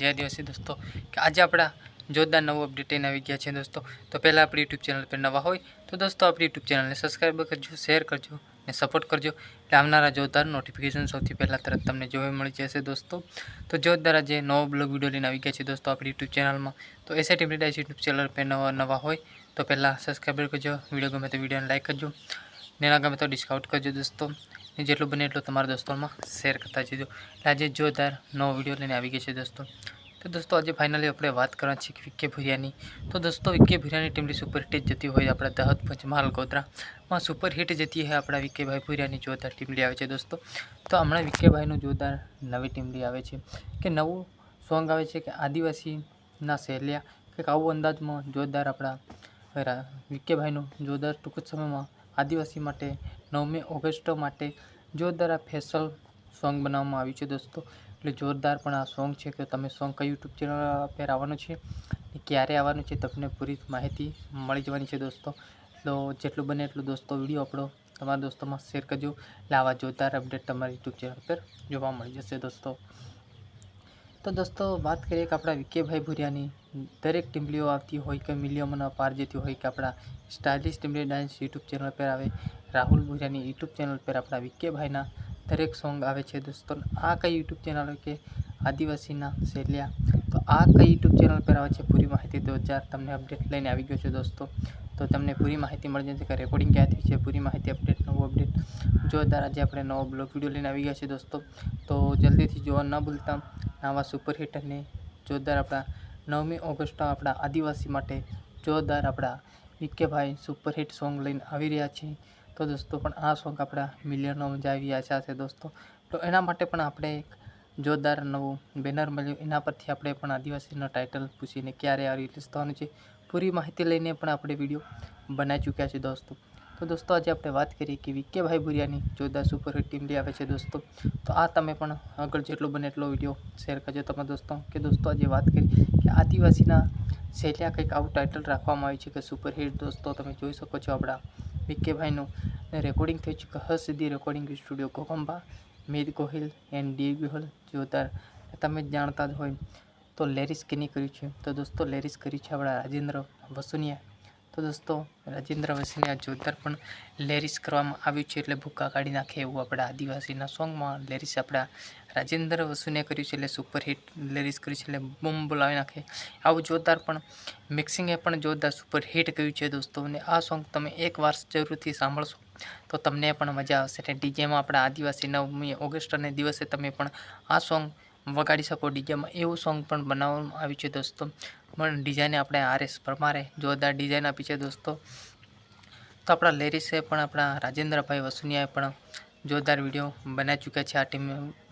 જય દિવસે દોસ્તો, કે આજે આપણા જોરદાર નવું અપડેટ લઈને આવી ગયા છે દોસ્તો. તો પહેલાં આપણી યુટ્યુબ ચેનલ પર નવા હોય, તો દોસ્તો આપણી યુટ્યુબ ચેનલને સબસ્ક્રાઈબ કરજો શેર કરજો અને સપોર્ટ કરજો. એટલે આવનારા જોરદાર નોટિફિકેશન સૌથી પહેલાં તરત તમને જોવા મળી જશે દોસ્તો. તો જોરદાર આજે નવો બ્લોગ વીડિયો લઈને આવી ગયા છે દોસ્તો આપણી યુટ્યુબ ચેનલમાં તો એસઆઈ ટીમડાઈસ યુટ્યુબ ચેનલ પર નવા નવા હોય, તો પહેલાં સબસ્ક્રાઈબ કરજો વીડિયો ગમે તો વિડીયોને લાઈક કરજો. ને ના ગમે તો ડિસ્કાઉન્ટ કરજો દોસ્તો. ને જેટલું બને એટલું તમારા દોસ્તોમાં શેર કરતા જજો. એટલે આજે જોરદાર નવો વીડિયો લઈને આવી ગયા છે દોસ્તો. તો દોસ્તો, આજે ફાઇનલી આપણે વાત કરવાની છે કે વિકે ભુરિયાની. તો દોસ્તો, વિકે ભુરિયાની ટીમની સુપરહિટ જતી હોય આપણા દહત પંચમહાલ ગોધરામાં સુપરહિટ જતી હોય આપણા વિકેભાઈ ભુરિયાની જોરદાર ટીમલી આવે છે દોસ્તો. તો હમણાં વિકેભાઈનું જોરદાર નવી ટીમ લઈ આવે છે. કે નવું સોંગ આવે છે કે આદિવાસીના સહેલિયા કંઈક આવું અંદાજમાં જોરદાર આપણા વિકેભાઈનું જોરદાર ટૂંક જ સમયમાં આદિવાસી માટે નવમી ઓગસ્ટ માટે જોરદાર આ ફેશલ સોંગ બનાવવામાં આવ્યું છે દોસ્તો. એટલે જોરદાર પણ આ સોંગ છે કે તમે સોંગ કઈ યુટ્યુબ ચેનલ પર આવવાનું છે ક્યારે આવવાનું છે તમને પૂરી માહિતી મળી જવાની છે દોસ્તો. તો જેટલું બને એટલું દોસ્તો વીડિયો આપણો તમારા દોસ્તોમાં શેર કરજો. એટલે આવા જોરદાર અપડેટ તમારી યુટ્યુબ ચેનલ પર જોવા મળી જશે દોસ્તો. તો દોસ્તો વાત કરીએ કે આપણા વિકેભાઈ ભુરિયાની. દરેક ટીમલીઓ આવતી હોય કે મિલિયમોના પાર જતી હોય કે આપણા stylish Timli dance YouTube channel પર આવે. રાહુલ ભુરિયાની યુટ્યુબ ચેનલ પર આપણા વિકેભાઈના દરેક સોંગ આવે છે દોસ્તો. આ કઈ યુટ્યુબ ચેનલ કે આદિવાસીના શેલિયા તો આ કઈ યુટ્યુબ ચેનલ પર આવે છે પૂરી માહિતી તો હજાર તમને અપડેટ લઈને આવી ગયો છે દોસ્તો. તો તમને પૂરી માહિતી મળી જશે કે રેકોર્ડિંગ ક્યાંથી છે, પૂરી માહિતી અપડેટ નવો અપડેટ જોરદાર આજે આપણે નવો બ્લોગ વીડિયો લઈને આવી ગયા છે દોસ્તો, તો જલ્દીથી જોવા ન ભૂલતા નવા સુપરહિટ અને જોરદાર આપણા નવમી ઓગસ્ટ આપણા આદિવાસી માટે જોરદાર આપણા વિકેભાઈ સુપરહિટ સોંગ લઈને આવી રહ્યા છે તો દોસ્તો, પણ આ સોંગ આપણા મિલિયનોમાં જાય આશા છે દોસ્તો. તો એના માટે પણ આપણે એક જોરદાર નવું બેનર મળ્યું. એના પરથી આપણે પણ આદિવાસીનો ટાઇટલ પૂછીને ક્યારે આ રિલીઝ થવાનું છે, પૂરી માહિતી લઈને પણ આપણે વીડિયો બનાવી ચૂક્યા છે દોસ્તો. તો દોસ્તો, આજે આપણે વાત કરીએ કે વિકેભાઈ ભુરિયાની જોરદાર સુપરહિટ ટીમ લઈ આવે છે દોસ્તો. તો આ તમે પણ આગળ જેટલો બને એટલો વીડિયો શેર કરજો તમારા દોસ્તો. કે દોસ્તો, આજે વાત કરી કે આદિવાસીના શૈલ્યા કંઈક આવું ટાઇટલ રાખવામાં આવ્યું છે કે સુપરહિટ દોસ્તો, તમે જોઈ શકો છો આપણા વિકેભાઈનું રેકોર્ડિંગ થઈ ચૂક્યું હર્ષ સિદ્ધિ રેકોર્ડિંગ સ્ટુડિયો કોકંબા મિત ગોહિલ એન્ડ ડી ગોહિલ જોતાર તમે જાણતા જ હોય. તો લેરિસ કેની કર્યું છે? તો દોસ્તો, લેરિસ કર્યું છે આપણા રાજેન્દ્ર વસુનિયા. દોસ્તો, રાજેન્દ્ર વસુનિયા જોરદાર પણ લેરિસ કરવામાં આવ્યું છે એટલે ભૂકા કાઢી નાખે એવું આપણા આદિવાસીના સોંગમાં લેરિસ આપણા રાજેન્દ્ર વસુને કર્યું છે એટલે સુપરહિટ લેરિસ કર્યું છે એટલે બૂમ બોલાવી નાખે. આવું જોરદાર પણ મિક્સિંગે પણ જોરદાર સુપરહિટ કર્યું છે દોસ્તો અને આ સોંગ તમે એક વાર જરૂરથી સાંભળશો તો તમને પણ મજા આવશે અને ડીજેમાં આપણા આદિવાસી નવમી ઓગસ્ટને દિવસે તમે પણ આ સોંગ વગાડી શકો. ડીજેમાં એવું સોંગ પણ બનાવવામાં આવ્યું છે દોસ્તો. પણ ડિઝાઇન આપણે આરએસ પરમારે જોરદાર ડિઝાઇન આપી છે દોસ્તો. તો આપણા લેરિસે પણ આપણા રાજેન્દ્રભાઈ વસુનિયાએ પણ જોરદાર વીડિયો બનાવી ચૂક્યા છે આ ટીમ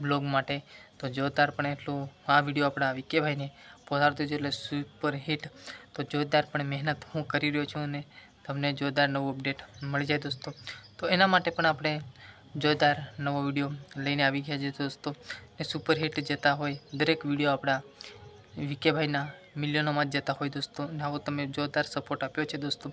બ્લોગ માટે. તો જોરદાર પણ એટલું આ વીડિયો આપણા વિકેભાઈને પહોંચાડતું છે એટલે સુપર હિટ તો જોરદાર પણ મહેનત હું કરી રહ્યો છું અને તમને જોરદાર નવું અપડેટ મળી જાય દોસ્તો. તો એના માટે પણ આપણે જોરદાર નવો વીડિયો લઈને આવી ગયા છે દોસ્તો. ને સુપરહિટ જતા હોય દરેક વીડિયો આપણા વિકેભાઈના મિલિયનોમાં જતા હોય દોસ્તો. ને આવો તમે જોરદાર સપોર્ટ આપ્યો છે દોસ્તો.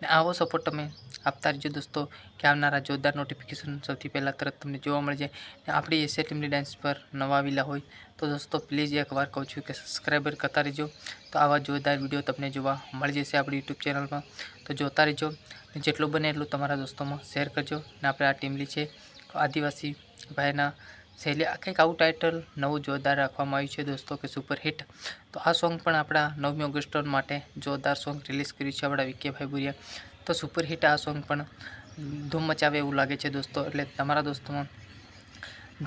ને આવો સપોર્ટ તમે આપતા રહેજો દોસ્તો, કે આવનારા જોરદાર નોટિફિકેશન સૌથી પહેલાં તરત તમને જોવા મળી જાય ને આપણી એશિયા ટીમની ડાન્સ પર નવા આવેલા હોય, તો દોસ્તો પ્લીઝ એકવાર કહું છું કે સબસ્ક્રાઈબર કરતા રહેજો. તો આવા જોરદાર વીડિયો તમને જોવા મળી જશે આપણી યુટ્યુબ ચેનલમાં તો જોતા રહેજો. ને જેટલું બને એટલું તમારા દોસ્તોમાં શેર કરજો. ને આપણે આ ટીમલી છે આદિવાસી ભાઈના શૈલી આ કંઈક આવું ટાઇટલ નવું જોરદાર રાખવામાં આવ્યું છે દોસ્તો કે સુપરહિટ તો આ સોંગ પણ આપણા નવમી ઓગસ્ટ માટે જોરદાર સોંગ રિલીઝ કર્યું છે આપણા વિકેભાઈ ભુરિયા. તો સુપરહિટ આ સોંગ પણ ધૂમ મચાવે એવું લાગે છે દોસ્તો. એટલે તમારા દોસ્તોમાં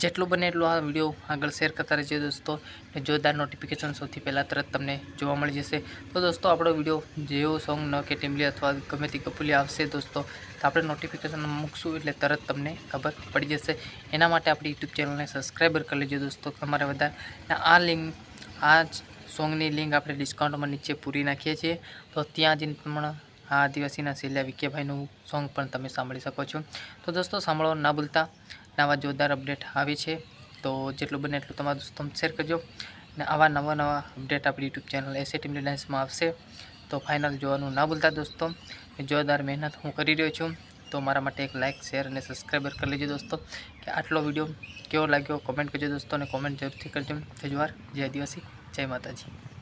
જેટલું બને એટલું આ વીડિયો આગળ શેર કરતા રહેજો દોસ્તો. ને જોરદાર નોટિફિકેશન સૌથી પહેલાં તરત તમને જોવા મળી જશે. તો દોસ્તો, આપણો વીડિયો જેવો સોંગ ન કે ટીમલી અથવા ગમે તે કપુલી આવશે દોસ્તો, તો આપણે નોટિફિકેશન મૂકશું એટલે તરત તમને ખબર પડી જશે. એના માટે આપણી યુટ્યુબ ચેનલને સબસ્ક્રાઈબર કરી લેજો દોસ્તો તમારે વધારે આ લિંક આ જ સોંગની લિંક આપણે ડિસ્કાઉન્ટમાં નીચે પૂરી નાખીએ છીએ. તો ત્યાં જઈને પણ આ આદિવાસીના શૈલ્યા વિકેભાઈનું સોંગ પણ તમે સાંભળી શકો છો. તો દોસ્તો સાંભળવા ના ભૂલતા. નવા જોરદાર અપડેટ આવી છે. તો જેટલું બને એટલું તમારા દોસ્તો શેર કરજો. ને આવા નવા નવા અપડેટ આપણી યુટ્યુબ ચેનલ એસે ટીમ આવશે. તો ફાઇનલ જોવાનું ના ભૂલતા દોસ્તો. જોરદાર મહેનત હું કરી રહ્યો છું. તો મારા માટે એક લાઇક શેર અને સબસ્ક્રાઈબર કરી લેજો દોસ્તો. કે આટલો વીડિયો કેવો લાગ્યો? કોમેન્ટ કરજો દોસ્તો અને કોમેન્ટ જરૂરથી કરજો. જજવાર જય આદિવાસી, જય માતાજી.